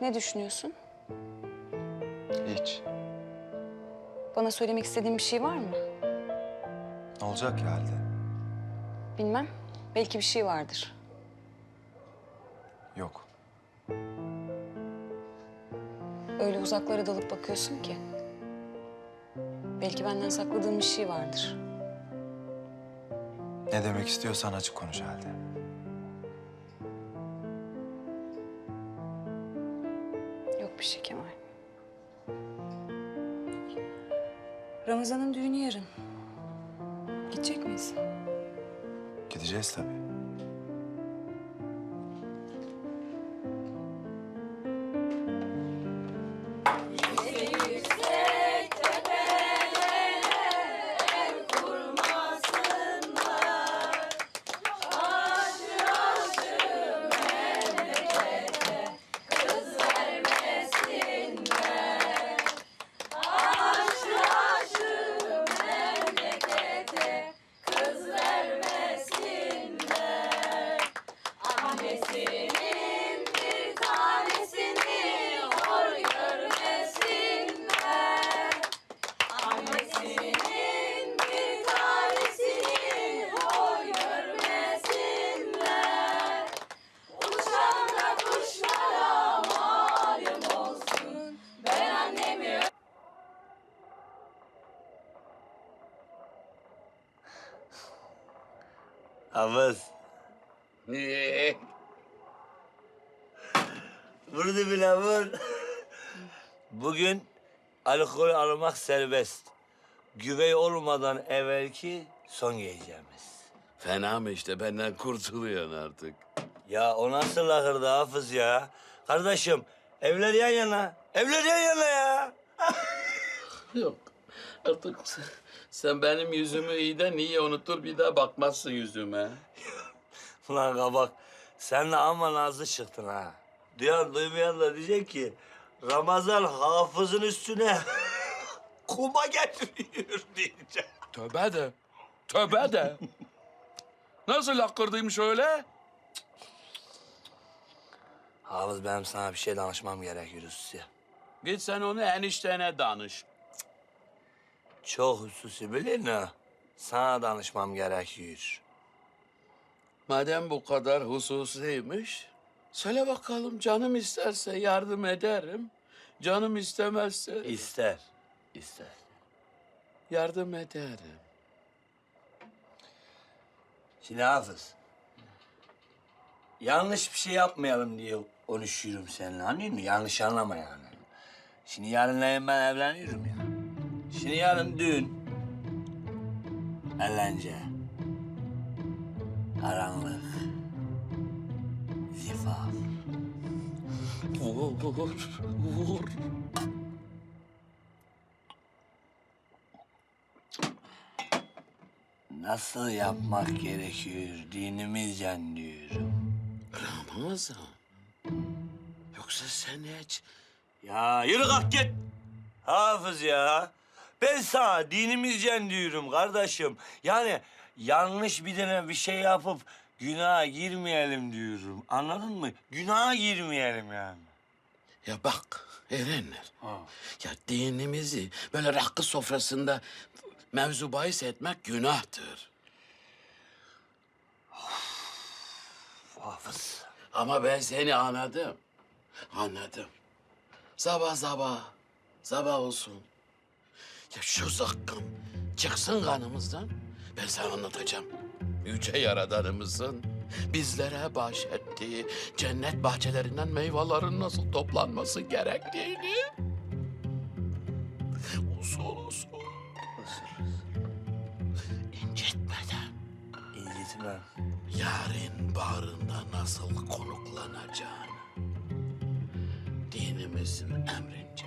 Ne düşünüyorsun? Hiç. Bana söylemek istediğin bir şey var mı? Ne olacak ki halde? Bilmem. Belki bir şey vardır. Yok. Öyle uzaklara dalıp bakıyorsun ki. Belki benden sakladığın bir şey vardır. Ne demek istiyorsan açık konuş halde. Bir şey Kemal. Ramazan'ın düğünü yarın. Gidecek miyiz? Gideceğiz tabii. Hafız. Vurdu bile vur. Bugün alkol almak serbest. Güvey olmadan evvelki son yiyeceğimiz. Fena mı işte benden kurtuluyorsun artık. Ya o nasıl ahırdı Hafız ya? Kardeşim evler yan yana. Evler yan yana ya. Yok artık sen, benim yüzümü iyi de niye unutur bir daha bakmazsın yüzüme. Ulan kabak sen de amma nazlı çıktın ha. Duyan duymayan da diyecek ki Ramazan hafızın üstüne kuma getiriyor diyecek. Tövbe de. Tövbe de. Nasıl lakırdıymış öyle? Hafız benim sana bir şey danışmam gerekiyor Hususi. Git sen onu eniştene danış. Çok hususi bilin mi? Sana danışmam gerekiyor. Madem bu kadar hususiymiş, söyle bakalım canım isterse yardım ederim. Canım istemezse İster, ister. yardım ederim. Şimdi Hafız, yanlış bir şey yapmayalım diye konuşuyorum seninle anlıyor musun? Yanlış anlama yani. Şimdi yarın ben evleniyorum ya. Şimdi yarın düğün. Eğlence. Karanlık. Zifaf. Vur, vur. Nasıl yapmak gerekiyor dinimizce diyorum. Ramazan. Yoksa sen hiç Ya yürü kalk git. Hafız ya. Ben sana dinimizce diyorum kardeşim. Yani yanlış bir tane bir şey yapıp günaha girmeyelim diyorum. Anladın mı? Günaha girmeyelim yani. Ya bak Erenler. Ya dinimizi böyle rakı sofrasında mevzu bahis etmek günahtır. Hafız. Ama ben seni anladım. Anladım. Sabah sabah, sabah olsun. Ya şu zakkım çıksın kanımızdan. Ben sana anlatacağım. Yüce Yaradanımızın bizlere bahşettiği cennet bahçelerinden meyvelerin nasıl toplanması gerektiğini. Usul usul. incitmeden İncitme. yarın bağrında nasıl konuklanacağını dinimizin emrince.